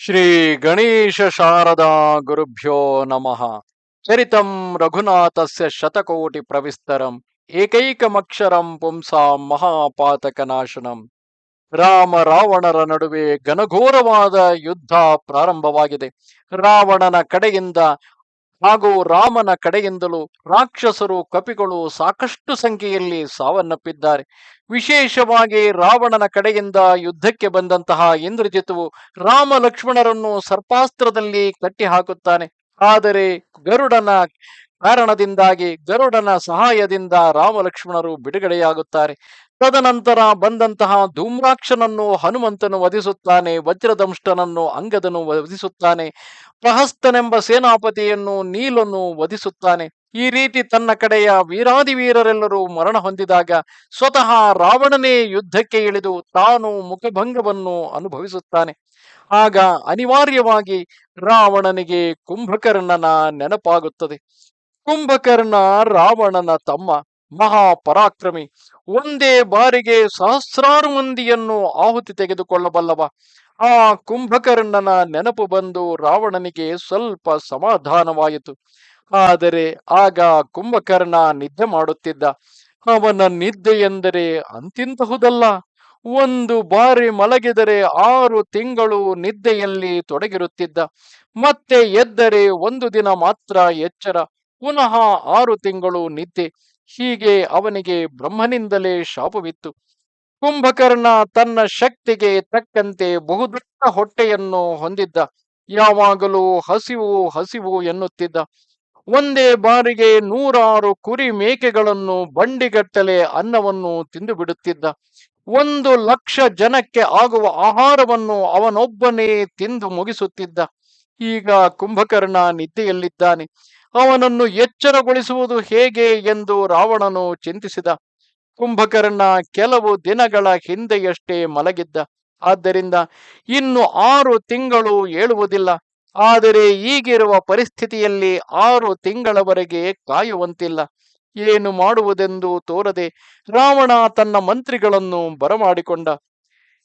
ಶ್ರೀ ಗಣೇಶ ಶಾರದಾ ಗುರುಭ್ಯೋ ನಮಃ. ಚರಿತಂ ರಘುನಾಥಸ್ಯ ಶತಕೋಟಿ ಪ್ರವಿಸ್ತರಂ, ಏಕೈಕಮಕ್ಷರಂ ಪುಂಸಾಂ ಮಹಾಪಾತಕನಾಶನಂ. ರಾಮ ರಾವಣರ ನಡುವೆ ಘನಘೋರವಾದ ಯುದ್ಧ ಪ್ರಾರಂಭವಾಗಿದೆ. ರಾವಣನ ಕಡೆಯಿಂದ ಹಾಗೂ ರಾಮನ ಕಡೆಯಿಂದಲೂ ರಾಕ್ಷಸರು ಕಪಿಗಳು ಸಾಕಷ್ಟು ಸಂಖ್ಯೆಯಲ್ಲಿ ಸಾವನ್ನಪ್ಪಿದ್ದಾರೆ. ವಿಶೇಷವಾಗಿ ರಾವಣನ ಕಡೆಯಿಂದ ಯುದ್ಧಕ್ಕೆ ಬಂದಂತಹ ಇಂದ್ರಜಿತುವು ರಾಮ ಲಕ್ಷ್ಮಣರನ್ನು ಸರ್ಪಾಸ್ತ್ರದಲ್ಲಿ ಕಟ್ಟಿ ಹಾಕುತ್ತಾನೆ ಆದರೆ ಗರುಡನ ಕಾರಣದಿಂದಾಗಿ ಗರುಡನ ಸಹಾಯದಿಂದ ರಾಮಲಕ್ಷ್ಮಣರು ಬಿಡುಗಡೆಯಾಗುತ್ತಾರೆ. ತದನಂತರ ಬಂದಂತಹ ಧೂಮ್ರಾಕ್ಷನನ್ನು ಹನುಮಂತನು ವಧಿಸುತ್ತಾನೆ, ವಜ್ರದಂಷ್ಟನನ್ನು ಅಂಗದನು ವಧಿಸುತ್ತಾನೆ, ಪ್ರಹಸ್ತನೆಂಬ ಸೇನಾಪತಿಯನ್ನು ನೀಲನ್ನು ವಧಿಸುತ್ತಾನೆ. ಈ ರೀತಿ ತನ್ನ ಕಡೆಯ ವೀರಾದಿ ವೀರರೆಲ್ಲರೂ ಮರಣ ಹೊಂದಿದಾಗ ಸ್ವತಃ ರಾವಣನೇ ಯುದ್ಧಕ್ಕೆ ಇಳಿದು ತಾನು ಮುಖಭಂಗವನ್ನು ಅನುಭವಿಸುತ್ತಾನೆ. ಆಗ ಅನಿವಾರ್ಯವಾಗಿ ರಾವಣನಿಗೆ ಕುಂಭಕರ್ಣನ ನೆನಪಾಗುತ್ತದೆ. ಕುಂಭಕರ್ಣ, ರಾವಣನ ತಮ್ಮ ಮಹಾಪರಾಕ್ರಮಿ. ಒಂದೇ ಬಾರಿಗೆ ಸಹಸ್ರಾರು ಮಂದಿಯನ್ನು ಆಹುತಿ ತೆಗೆದುಕೊಳ್ಳಬಲ್ಲವ. ಆ ಕುಂಭಕರ್ಣನ ನೆನಪು ಬಂದು ರಾವಣನಿಗೆ ಸ್ವಲ್ಪ ಸಮಾಧಾನವಾಯಿತು. ಆದರೆ ಆಗ ಕುಂಭಕರ್ಣ ನಿದ್ದೆ ಮಾಡುತ್ತಿದ್ದ. ಅವನ ನಿದ್ದೆ ಎಂದರೆ ಅಂತಿಂತಹುದಲ್ಲ. ಒಂದು ಬಾರಿ ಮಲಗಿದರೆ ಆರು ತಿಂಗಳು ನಿದ್ದೆಯಲ್ಲಿ ತೊಡಗಿರುತ್ತಿದ್ದ. ಮತ್ತೆ ಎದ್ದರೆ ಒಂದು ದಿನ ಮಾತ್ರ ಎಚ್ಚರ. ಪುನಃ ಆರು ತಿಂಗಳು ನಿದ್ದೆ. ಹೀಗೆ ಅವನಿಗೆ ಬ್ರಹ್ಮನಿಂದಲೇ ಶಾಪವಿತ್ತು. ಕುಂಭಕರ್ಣ ತನ್ನ ಶಕ್ತಿಗೆ ತಕ್ಕಂತೆ ಬಹುದೊಡ್ಡ ಹೊಟ್ಟೆಯನ್ನು ಹೊಂದಿದ್ದ. ಯಾವಾಗಲೂ ಹಸಿವು ಹಸಿವು ಎನ್ನುತ್ತಿದ್ದ. ಒಂದೇ ಬಾರಿಗೆ ನೂರಾರು ಕುರಿ ಮೇಕೆಗಳನ್ನು ಬಂಡಿಗಟ್ಟಲೆ ಅನ್ನವನ್ನು ತಿಂದು ಬಿಡುತ್ತಿದ್ದ ಒಂದು ಲಕ್ಷ ಜನಕ್ಕೆ ಆಗುವ ಆಹಾರವನ್ನು ಅವನೊಬ್ಬನೇ ತಿಂದು ಮುಗಿಸುತ್ತಿದ್ದ. ಈಗ ಕುಂಭಕರ್ಣ ನಿದ್ದೆಯಲ್ಲಿದ್ದಾನೆ. ಅವನನ್ನು ಎಚ್ಚರಗೊಳಿಸುವುದು ಹೇಗೆ ಎಂದು ರಾವಣನು ಚಿಂತಿಸಿದ. ಕುಂಭಕರ್ಣ ಕೆಲವು ದಿನಗಳ ಹಿಂದೆಯಷ್ಟೇ ಮಲಗಿದ್ದ. ಆದ್ದರಿಂದ ಇನ್ನು ಆರು ತಿಂಗಳು ಏಳುವುದಿಲ್ಲ. ಆದರೆ ಈಗಿರುವ ಪರಿಸ್ಥಿತಿಯಲ್ಲಿ ಆರು ತಿಂಗಳವರೆಗೆ ಕಾಯುವಂತಿಲ್ಲ. ಏನು ಮಾಡುವುದೆಂದು ತೋರದೆ ರಾವಣ ತನ್ನ ಮಂತ್ರಿಗಳನ್ನು ಬರಮಾಡಿಕೊಂಡ.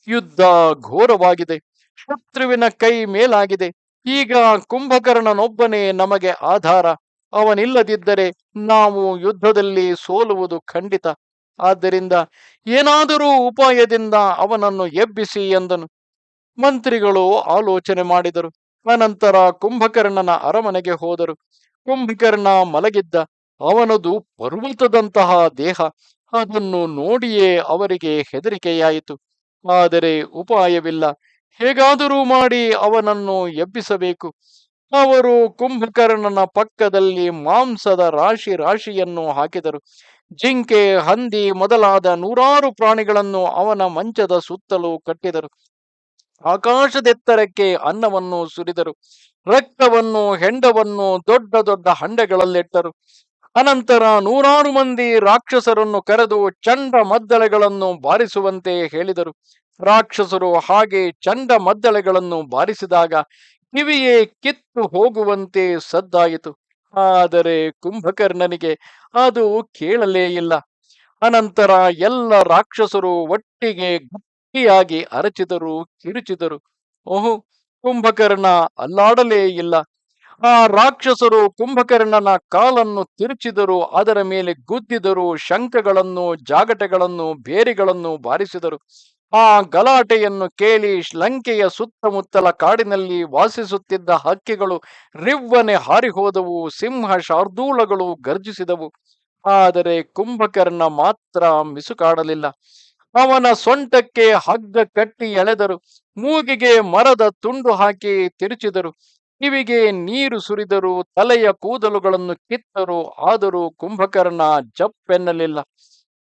ಯುದ್ಧ ಘೋರವಾಗಿದೆ. ಶತ್ರುವಿನ ಕೈ ಮೇಲಾಗಿದೆ. ಈಗ ಕುಂಭಕರ್ಣನೊಬ್ಬನೇ ನಮಗೆ ಆಧಾರ. ಅವನಿಲ್ಲದಿದ್ದರೆ ನಾವು ಯುದ್ಧದಲ್ಲಿ ಸೋಲುವುದು ಖಂಡಿತ. ಆದ್ದರಿಂದ ಏನಾದರೂ ಉಪಾಯದಿಂದ ಅವನನ್ನು ಎಬ್ಬಿಸಿ ಎಂದನು. ಮಂತ್ರಿಗಳು ಆಲೋಚನೆ ಮಾಡಿದರು. ಅನಂತರ ಕುಂಭಕರ್ಣನ ಅರಮನೆಗೆ ಹೋದರು. ಕುಂಭಕರ್ಣ ಮಲಗಿದ್ದ. ಅವನದು ಪರ್ವತದಂತಹ ದೇಹ. ಅದನ್ನು ನೋಡಿಯೇ ಅವರಿಗೆ ಹೆದರಿಕೆಯಾಯಿತು. ಆದರೆ ಉಪಾಯವಿಲ್ಲ. ಹೇಗಾದರೂ ಮಾಡಿ ಅವನನ್ನು ಎಬ್ಬಿಸಬೇಕು. ಅವರು ಕುಂಭಕರ್ಣನ ಪಕ್ಕದಲ್ಲಿ ಮಾಂಸದ ರಾಶಿ ರಾಶಿಯನ್ನು ಹಾಕಿದರು. ಜಿಂಕೆ, ಹಂದಿ ಮೊದಲಾದ ನೂರಾರು ಪ್ರಾಣಿಗಳನ್ನು ಅವನ ಮಂಚದ ಸುತ್ತಲೂ ಕಟ್ಟಿದರು. ಆಕಾಶದೆತ್ತರಕ್ಕೆ ಅನ್ನವನ್ನು ಸುರಿದರು. ರಕ್ತವನ್ನು, ಹೆಂಡವನ್ನು ದೊಡ್ಡ ದೊಡ್ಡ ಹಂಡೆಗಳಲ್ಲಿಟ್ಟರು. ಅನಂತರ ನೂರಾರು ಮಂದಿ ರಾಕ್ಷಸರನ್ನು ಕರೆದು ಚಂಡ ಮದ್ದಳೆಗಳನ್ನು ಬಾರಿಸುವಂತೆ ಹೇಳಿದರು. ರಾಕ್ಷಸರು ಹಾಗೆ ಚಂಡ ಮದ್ದಳೆಗಳನ್ನು ಬಾರಿಸಿದಾಗ ಕಿವಿಯೇ ಕಿತ್ತು ಹೋಗುವಂತೆ ಸದ್ದಾಯಿತು. ಆದರೆ ಕುಂಭಕರ್ಣನಿಗೆ ಅದು ಕೇಳಲೇ ಇಲ್ಲ. ಅನಂತರ ಎಲ್ಲ ರಾಕ್ಷಸರು ಒಟ್ಟಿಗೆ ಗಟ್ಟಿಯಾಗಿ ಅರಚಿದರು, ಕಿರುಚಿದರು. ಓಹು, ಕುಂಭಕರ್ಣ ಅಲ್ಲಾಡಲೇ ಇಲ್ಲ. ಆ ರಾಕ್ಷಸರು ಕುಂಭಕರ್ಣನ ಕಾಲನ್ನು ತಿರುಚಿದರು, ಅದರ ಮೇಲೆ ಗುದ್ದಿದರು, ಶಂಖಗಳನ್ನು, ಜಾಗಟೆಗಳನ್ನು, ಬೇರಿಗಳನ್ನು ಬಾರಿಸಿದರು. ಆ ಗಲಾಟೆಯನ್ನು ಕೇಳಿ ಲಂಕೆಯ ಸುತ್ತಮುತ್ತಲ ಕಾಡಿನಲ್ಲಿ ವಾಸಿಸುತ್ತಿದ್ದ ಹಕ್ಕಿಗಳು ರಿವ್ವನೆ ಹಾರಿಹೋದವು, ಸಿಂಹ ಶಾರ್ದೂಲಗಳು ಗರ್ಜಿಸಿದವು. ಆದರೆ ಕುಂಭಕರ್ಣ ಮಾತ್ರ ಮಿಸುಕಾಡಲಿಲ್ಲ. ಅವನ ಸೊಂಟಕ್ಕೆ ಹಗ್ಗ ಕಟ್ಟಿ ಎಳೆದರು. ಮೂಗಿಗೆ ಮರದ ತುಂಡು ಹಾಕಿ ತಿರುಚಿದರು. ಕಿವಿಗೆ ನೀರು ಸುರಿದರು, ತಲೆಯ ಕೂದಲುಗಳನ್ನು ಕಿತ್ತರು. ಆದರೂ ಕುಂಭಕರ್ಣ ಜಪ್ಪೆನ್ನಲಿಲ್ಲ.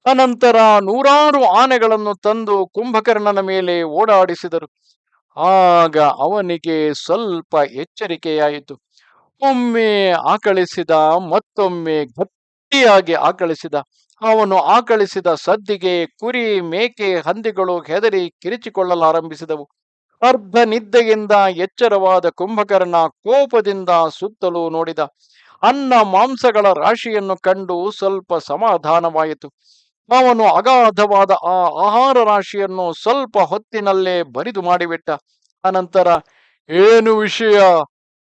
ಅನಂತರ ನೂರಾರು ಆನೆಗಳನ್ನು ತಂದು ಕುಂಭಕರ್ಣನ ಮೇಲೆ ಓಡಾಡಿಸಿದರು. ಆಗ ಅವನಿಗೆ ಸ್ವಲ್ಪ ಎಚ್ಚರಿಕೆಯಾಯಿತು. ಒಮ್ಮೆ ಆಕಳಿಸಿದ, ಮತ್ತೊಮ್ಮೆ ಗಟ್ಟಿಯಾಗಿ ಆಕಳಿಸಿದ. ಅವನು ಆಕಳಿಸಿದ ಸದ್ದಿಗೆ ಕುರಿ, ಮೇಕೆ, ಹಂದಿಗಳು ಹೆದರಿ ಕಿರಿಚಿಕೊಳ್ಳಲಾರಂಭಿಸಿದವು. ಅರ್ಧ ನಿದ್ದೆಯಿಂದ ಎಚ್ಚರವಾದ ಕುಂಭಕರ್ಣ ಕೋಪದಿಂದ ಸುತ್ತಲೂ ನೋಡಿದ. ಅನ್ನ, ಮಾಂಸಗಳ ರಾಶಿಯನ್ನು ಕಂಡು ಸ್ವಲ್ಪ ಸಮಾಧಾನವಾಯಿತು. ಅವನು ಅಗಾಧವಾದ ಆ ಆಹಾರ ರಾಶಿಯನ್ನು ಸ್ವಲ್ಪ ಹೊತ್ತಿನಲ್ಲೇ ಬರಿದು ಮಾಡಿಬಿಟ್ಟ. ಅನಂತರ, ಏನು ವಿಷಯ?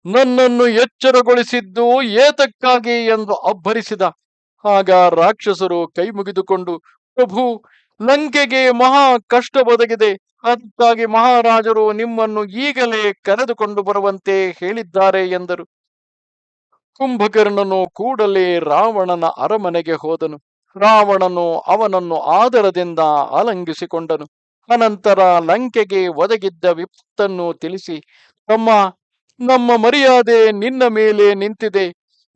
ನನ್ನನ್ನು ಎಚ್ಚರಗೊಳಿಸಿದ್ದು ಏತಕ್ಕಾಗಿ ಎಂದು ಅಬ್ಬರಿಸಿದ. ಆಗ ರಾಕ್ಷಸರು ಕೈ ಮುಗಿದುಕೊಂಡು ಪ್ರಭು, ಲಂಕೆಗೆ ಮಹಾ ಕಷ್ಟ ಒದಗಿದೆ. ಅದಕ್ಕಾಗಿ ಮಹಾರಾಜರು ನಿಮ್ಮನ್ನು ಈಗಲೇ ಕರೆದುಕೊಂಡು ಬರುವಂತೆ ಹೇಳಿದ್ದಾರೆ ಎಂದರು. ಕುಂಭಕರ್ಣನು ಕೂಡಲೇ ರಾವಣನ ಅರಮನೆಗೆ ಹೋದನು. ರಾವಣನು ಅವನನ್ನು ಆದರದಿಂದ ಆಲಂಗಿಸಿಕೊಂಡನು. ಅನಂತರ ಲಂಕೆಗೆ ಒದಗಿದ್ದ ವಿಪತ್ತನ್ನು ತಿಳಿಸಿ, ತಮ್ಮ, ನಮ್ಮ ಮರ್ಯಾದೆ ನಿನ್ನ ಮೇಲೆ ನಿಂತಿದೆ.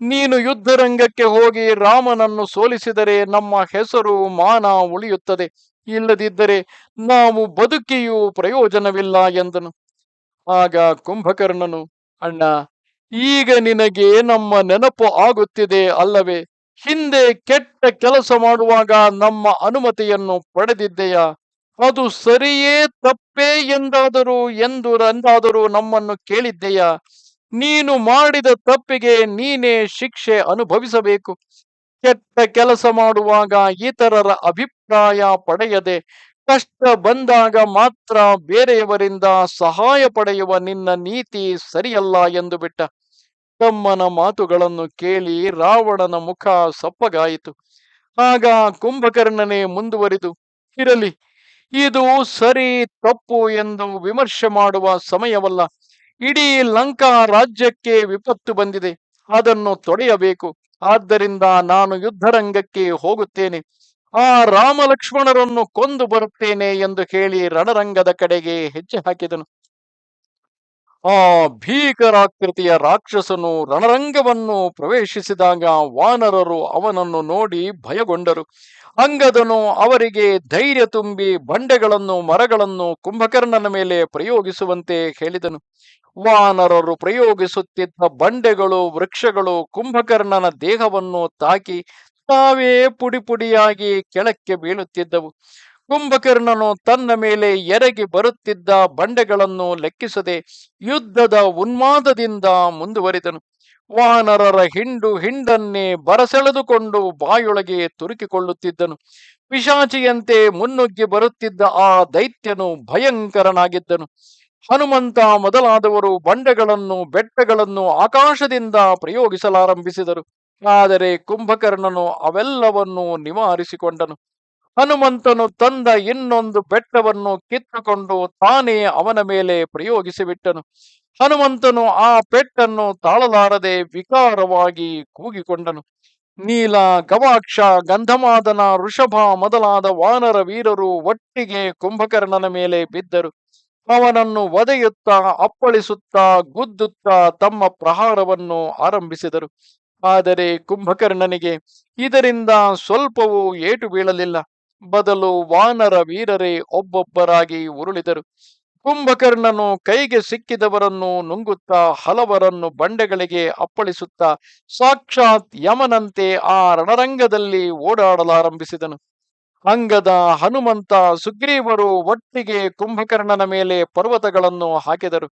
ನೀನು ಯುದ್ಧರಂಗಕ್ಕೆ ಹೋಗಿ ರಾಮನನ್ನು ಸೋಲಿಸಿದರೆ ನಮ್ಮ ಹೆಸರು ಮಾನ ಉಳಿಯುತ್ತದೆ. ಇಲ್ಲದಿದ್ದರೆ ನಾವು ಬದುಕಿಯೂ ಪ್ರಯೋಜನವಿಲ್ಲ ಎಂದನು. ಆಗ ಕುಂಭಕರ್ಣನು, ಅಣ್ಣ, ಈಗ ನಿನಗೆ ನಮ್ಮ ನೆನಪು ಆಗುತ್ತಿದೆ ಅಲ್ಲವೇ? ಹಿಂದೆ ಕೆಟ್ಟ ಕೆಲಸ ಮಾಡುವಾಗ ನಮ್ಮ ಅನುಮತಿಯನ್ನು ಪಡೆದಿದ್ದೆಯಾ? ಅದು ಸರಿಯೇ ತಪ್ಪೇ ಎಂದಾದರೂ ಎಂದು ಎಂದಾದರೂ ನಮ್ಮನ್ನು ಕೇಳಿದ್ದೆಯಾ? ನೀನು ಮಾಡಿದ ತಪ್ಪಿಗೆ ನೀನೇ ಶಿಕ್ಷೆ ಅನುಭವಿಸಬೇಕು. ಕೆಟ್ಟ ಕೆಲಸ ಮಾಡುವಾಗ ಇತರರ ಅಭಿಪ್ರಾಯ ಪಡೆಯದೆ ಕಷ್ಟ ಬಂದಾಗ ಮಾತ್ರ ಬೇರೆಯವರಿಂದ ಸಹಾಯ ಪಡೆಯುವ ನಿನ್ನ ನೀತಿ ಸರಿಯಲ್ಲ ಎಂದು ಬಿಟ್ಟ. ತಮ್ಮನ ಮಾತುಗಳನ್ನು ಕೇಳಿ ರಾವಣನ ಮುಖ ಸಪ್ಪಗಾಯಿತು. ಆಗ ಕುಂಭಕರ್ಣನೇ ಮುಂದುವರಿದು, ಇರಲಿ, ಇದು ಸರಿ ತಪ್ಪು ಎಂದು ವಿಮರ್ಶೆ ಮಾಡುವ ಸಮಯವಲ್ಲ. ಇಡೀ ಲಂಕಾ ರಾಜ್ಯಕ್ಕೆ ವಿಪತ್ತು ಬಂದಿದೆ. ಅದನ್ನು ತೊಡೆಯಬೇಕು. ಆದ್ದರಿಂದ ನಾನು ಯುದ್ಧರಂಗಕ್ಕೆ ಹೋಗುತ್ತೇನೆ. ಆ ರಾಮ ಲಕ್ಷ್ಮಣರನ್ನು ಕೊಂದು ಬರುತ್ತೇನೆ ಎಂದು ಹೇಳಿ ರಣರಂಗದ ಕಡೆಗೆ ಹೆಜ್ಜೆ ಹಾಕಿದನು. ಆ ಭೀಕರಾಕೃತಿಯ ರಾಕ್ಷಸನು ರಣರಂಗವನ್ನು ಪ್ರವೇಶಿಸಿದಾಗ ವಾನರರು ಅವನನ್ನು ನೋಡಿ ಭಯಗೊಂಡರು. ಅಂಗದನು ಅವರಿಗೆ ಧೈರ್ಯ ತುಂಬಿ ಬಂಡೆಗಳನ್ನು, ಮರಗಳನ್ನು ಕುಂಭಕರ್ಣನ ಮೇಲೆ ಪ್ರಯೋಗಿಸುವಂತೆ ಹೇಳಿದನು. ವಾನರರು ಪ್ರಯೋಗಿಸುತ್ತಿದ್ದ ಬಂಡೆಗಳು, ವೃಕ್ಷಗಳು ಕುಂಭಕರ್ಣನ ದೇಹವನ್ನು ತಾಕಿ ತಾವೇ ಪುಡಿ ಪುಡಿಯಾಗಿ ಕೆಳಕ್ಕೆ ಬೀಳುತ್ತಿದ್ದವು. ಕುಂಭಕರ್ಣನು ತನ್ನ ಮೇಲೆ ಎರಗಿ ಬರುತ್ತಿದ್ದ ಬಂಡೆಗಳನ್ನು ಲೆಕ್ಕಿಸದೆ ಯುದ್ಧದ ಉನ್ಮಾದದಿಂದ ಮುಂದುವರಿದನು. ವಾನರರ ಹಿಂಡು ಹಿಂಡನ್ನೇ ಬರಸೆಳೆದುಕೊಂಡು ಬಾಯೊಳಗೆ ತುರುಕಿಕೊಳ್ಳುತ್ತಿದ್ದನು. ಪಿಶಾಚಿಯಂತೆ ಮುನ್ನುಗ್ಗಿ ಬರುತ್ತಿದ್ದ ಆ ದೈತ್ಯನು ಭಯಂಕರನಾಗಿದ್ದನು. ಹನುಮಂತ ಮೊದಲಾದವರು ಬಂಡೆಗಳನ್ನು ಬೆಟ್ಟಗಳನ್ನು ಆಕಾಶದಿಂದ ಪ್ರಯೋಗಿಸಲಾರಂಭಿಸಿದರು. ಆದರೆ ಕುಂಭಕರ್ಣನು ಅವೆಲ್ಲವನ್ನೂ ನಿವಾರಿಸಿಕೊಂಡನು. ಹನುಮಂತನು ತಂದ ಇನ್ನೊಂದು ಬೆಟ್ಟವನ್ನು ಕಿತ್ತುಕೊಂಡು ತಾನೇ ಅವನ ಮೇಲೆ ಪ್ರಯೋಗಿಸಿಬಿಟ್ಟನು. ಹನುಮಂತನು ಆ ಪೆಟ್ಟನ್ನು ತಾಳಲಾರದೆ ವಿಕಾರವಾಗಿ ಕೂಗಿಕೊಂಡನು. ನೀಲ, ಗವಾಕ್ಷ, ಗಂಧಮಾದನ, ಋಷಭ ಮೊದಲಾದ ವಾನರ ವೀರರು ಒಟ್ಟಿಗೆ ಕುಂಭಕರ್ಣನ ಮೇಲೆ ಬಿದ್ದರು. ಅವನನ್ನು ಒದೆಯುತ್ತಾ, ಅಪ್ಪಳಿಸುತ್ತಾ, ಗುದ್ದುತ್ತಾ ತಮ್ಮ ಪ್ರಹಾರವನ್ನು ಆರಂಭಿಸಿದರು. ಆದರೆ ಕುಂಭಕರ್ಣನಿಗೆ, ಇದರಿಂದ ಸ್ವಲ್ಪವೂ ಏಟು ಬೀಳಲಿಲ್ಲ. ಬದಲು ವಾನರ ವೀರರೇ ಒಬ್ಬೊಬ್ಬರಾಗಿ ಉರುಳಿದರು. ಕುಂಭಕರ್ಣನು ಕೈಗೆ ಸಿಕ್ಕಿದವರನ್ನು ನುಂಗುತ್ತಾ ಹಲವರನ್ನು ಬಂಡೆಗಳಿಗೆ ಅಪ್ಪಳಿಸುತ್ತಾ ಸಾಕ್ಷಾತ್ ಯಮನಂತೆ ಆ ರಣರಂಗದಲ್ಲಿ ಓಡಾಡಲಾರಂಭಿಸಿದನು. ಅಂಗದ ಹನುಮಂತ ಸುಗ್ರೀವರು ಒಟ್ಟಿಗೆ ಕುಂಭಕರ್ಣನ ಮೇಲೆ ಪರ್ವತಗಳನ್ನು ಹಾಕಿದರು.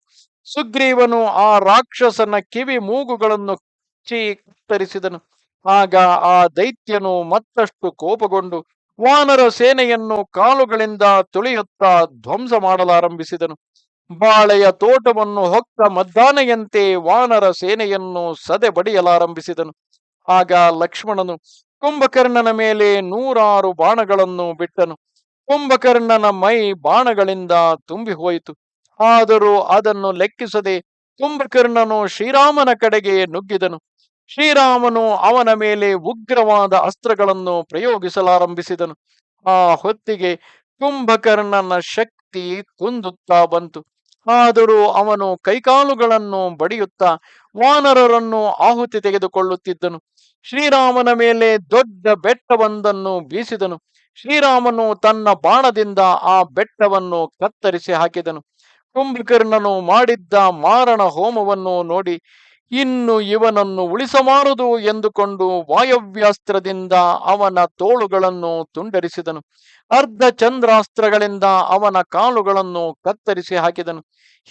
ಸುಗ್ರೀವನು ಆ ರಾಕ್ಷಸನ ಕಿವಿ ಮೂಗುಗಳನ್ನು ಕತ್ತರಿಸಿದನು. ಆಗ ಆ ದೈತ್ಯನು ಮತ್ತಷ್ಟು ಕೋಪಗೊಂಡು ವಾನರ ಸೇನೆಯನ್ನು ಕಾಲುಗಳಿಂದ ತುಳಿಯುತ್ತಾ ಧ್ವಂಸ ಮಾಡಲಾರಂಭಿಸಿದನು. ಬಾಳೆಯ ತೋಟವನ್ನು ಹೊಕ್ಕ ಮದ್ದಾನೆಯಂತೆ ವಾನರ ಸೇನೆಯನ್ನು ಸದೆ ಬಡಿಯಲಾರಂಭಿಸಿದನು. ಆಗ ಲಕ್ಷ್ಮಣನು ಕುಂಭಕರ್ಣನ ಮೇಲೆ ನೂರಾರು ಬಾಣಗಳನ್ನು ಬಿಟ್ಟನು. ಕುಂಭಕರ್ಣನ ಮೈ ಬಾಣಗಳಿಂದ ತುಂಬಿ ಹೋಯಿತು. ಆದರೂ ಅದನ್ನು ಲೆಕ್ಕಿಸದೆ ಕುಂಭಕರ್ಣನು ಶ್ರೀರಾಮನ ಕಡೆಗೆ ನುಗ್ಗಿದನು. ಶ್ರೀರಾಮನು ಅವನ ಮೇಲೆ ಉಗ್ರವಾದ ಅಸ್ತ್ರಗಳನ್ನು ಪ್ರಯೋಗಿಸಲಾರಂಭಿಸಿದನು. ಆ ಹೊತ್ತಿಗೆ ಕುಂಭಕರ್ಣನ ಶಕ್ತಿ ಕುಂದುತ್ತಾ ಬಂತು. ಆದರೂ ಅವನು ಕೈಕಾಲುಗಳನ್ನು ಬಡಿಯುತ್ತಾ ವಾನರರನ್ನು ಆಹುತಿ ತೆಗೆದುಕೊಳ್ಳುತ್ತಿದ್ದನು. ಶ್ರೀರಾಮನ ಮೇಲೆ ದೊಡ್ಡ ಬೆಟ್ಟವೊಂದನ್ನು ಬೀಸಿದನು. ಶ್ರೀರಾಮನು ತನ್ನ ಬಾಣದಿಂದ ಆ ಬೆಟ್ಟವನ್ನು ಕತ್ತರಿಸಿ ಹಾಕಿದನು. ಕುಂಭಕರ್ಣನು ಮಾಡಿದ್ದ ಮಾರಣ ಹೋಮವನ್ನು ನೋಡಿ ಇನ್ನು ಇವನನ್ನು ಉಳಿಸಬಾರದು ಎಂದುಕೊಂಡು ವಾಯವ್ಯಾಸ್ತ್ರದಿಂದ ಅವನ ತೋಳುಗಳನ್ನು ತುಂಡರಿಸಿದನು. ಅರ್ಧ ಚಂದ್ರಾಸ್ತ್ರಗಳಿಂದ ಅವನ ಕಾಲುಗಳನ್ನು ಕತ್ತರಿಸಿ ಹಾಕಿದನು.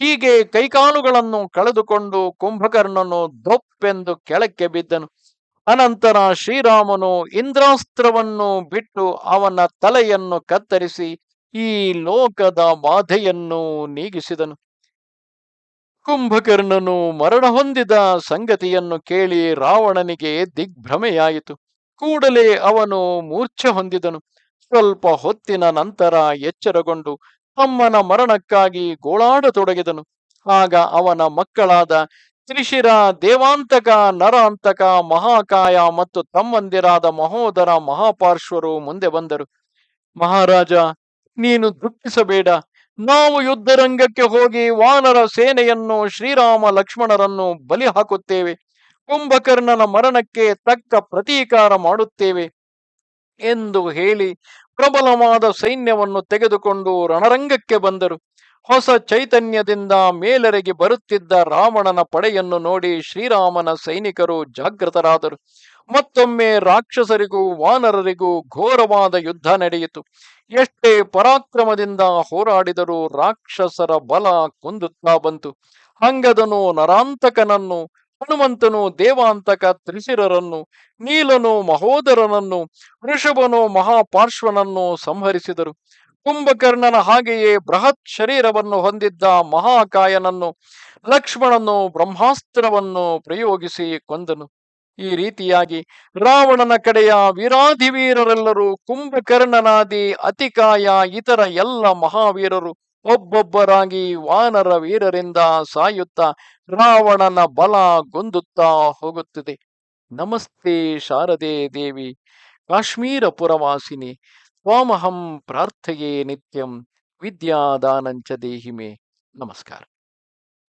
ಹೀಗೆ ಕೈಕಾಲುಗಳನ್ನು ಕಳೆದುಕೊಂಡು ಕುಂಭಕರ್ಣನು ದೊಪ್ಪೆಂದು ಕೆಳಕ್ಕೆ ಬಿದ್ದನು. ಅನಂತರ ಶ್ರೀರಾಮನು ಇಂದ್ರಾಸ್ತ್ರವನ್ನು ಬಿಟ್ಟು ಅವನ ತಲೆಯನ್ನು ಕತ್ತರಿಸಿ ಈ ಲೋಕದ ಬಾಧೆಯನ್ನು ನೀಗಿಸಿದನು. ಕುಂಭಕರ್ಣನು ಮರಣ ಹೊಂದಿದ ಸಂಗತಿಯನ್ನು ಕೇಳಿ ರಾವಣನಿಗೆ ದಿಗ್ಭ್ರಮೆಯಾಯಿತು. ಕೂಡಲೇ ಅವನು ಮೂರ್ಛೆ ಹೊಂದಿದನು. ಸ್ವಲ್ಪ ಹೊತ್ತಿನ ನಂತರ ಎಚ್ಚರಗೊಂಡು ತಮ್ಮನ ಮರಣಕ್ಕಾಗಿ ಗೋಳಾಡತೊಡಗಿದನು. ಆಗ ಅವನ ಮಕ್ಕಳಾದ ತ್ರಿಶಿರ ದೇವಾಂತಕ, ನರಾಂತಕ, ಮಹಾಕಾಯ ಮತ್ತು ತಮ್ಮಂದಿರಾದ ಮಹೋದರ ಮಹಾಪಾರ್ಶ್ವರು ಮುಂದೆ ಬಂದರು. ಮಹಾರಾಜ, ನೀನು ದುಃಖಿಸಬೇಡ. ನಾವು ಯುದ್ಧರಂಗಕ್ಕೆ ಹೋಗಿ ವಾನರ ಸೇನೆಯನ್ನು ಶ್ರೀರಾಮ ಲಕ್ಷ್ಮಣರನ್ನು ಬಲಿ ಹಾಕುತ್ತೇವೆ. ಕುಂಭಕರ್ಣನ ಮರಣಕ್ಕೆ ತಕ್ಕ ಪ್ರತೀಕಾರ ಮಾಡುತ್ತೇವೆ ಎಂದು ಹೇಳಿ ಪ್ರಬಲವಾದ ಸೈನ್ಯವನ್ನು ತೆಗೆದುಕೊಂಡು ರಣರಂಗಕ್ಕೆ ಬಂದರು. ಹೊಸ ಚೈತನ್ಯದಿಂದ ಮೇಲರೆಗೆ ಬರುತ್ತಿದ್ದ ರಾವಣನ ಪಡೆಯನ್ನು ನೋಡಿ ಶ್ರೀರಾಮನ ಸೈನಿಕರು ಜಾಗೃತರಾದರು. ಮತ್ತೊಮ್ಮೆ ರಾಕ್ಷಸರಿಗೂ ವಾನರರಿಗೂ ಘೋರವಾದ ಯುದ್ಧ ನಡೆಯಿತು. ಎಷ್ಟೇ ಪರಾಕ್ರಮದಿಂದ ಹೋರಾಡಿದರೂ ರಾಕ್ಷಸರ ಬಲ ಕುಂದುತ್ತಾ ಬಂತು. ಹಂಗದನು ನರಾಂತಕನನ್ನು, ಹನುಮಂತನು ದೇವಾಂತಕ ತ್ರಿಶಿರರನ್ನು, ನೀಲನು ಮಹೋದರನನ್ನು ವೃಷಭನು ಮಹಾಪಾರ್ಶ್ವನನ್ನು ಸಂಹರಿಸಿದರು. ಕುಂಭಕರ್ಣನ ಹಾಗೆಯೇ ಬೃಹತ್ ಶರೀರವನ್ನು ಹೊಂದಿದ್ದ ಮಹಾಕಾಯನನ್ನು, ಲಕ್ಷ್ಮಣನು ಬ್ರಹ್ಮಾಸ್ತ್ರವನ್ನು ಪ್ರಯೋಗಿಸಿ ಕೊಂದನು. ಈ ರೀತಿಯಾಗಿ ರಾವಣನ ಕಡೆಯ ವೀರಾಧಿವೀರರೆಲ್ಲರೂ, ಕುಂಭಕರ್ಣನಾದಿ, ಅತಿಕಾಯ, ಇತರ ಎಲ್ಲ ಮಹಾವೀರರು ಒಬ್ಬೊಬ್ಬರಾಗಿ ವಾನರ ವೀರರಿಂದ ಸಾಯುತ್ತಾ ರಾವಣನ ಬಲ ಗೊಂದುತ್ತಾ ಹೋಗುತ್ತದೆ. ನಮಸ್ತೆ ಶಾರದೆ ದೇವಿ, ಕಾಶ್ಮೀರ ಪುರವಾಸಿನಿ ಸ್ವಾಮಹಂ ಪ್ರಾರ್ಥೆಯೇ ನಿತ್ಯಂ, ವಿದ್ಯಾದಾನಂಚ ದೇಹಿಮೆ. ನಮಸ್ಕಾರ.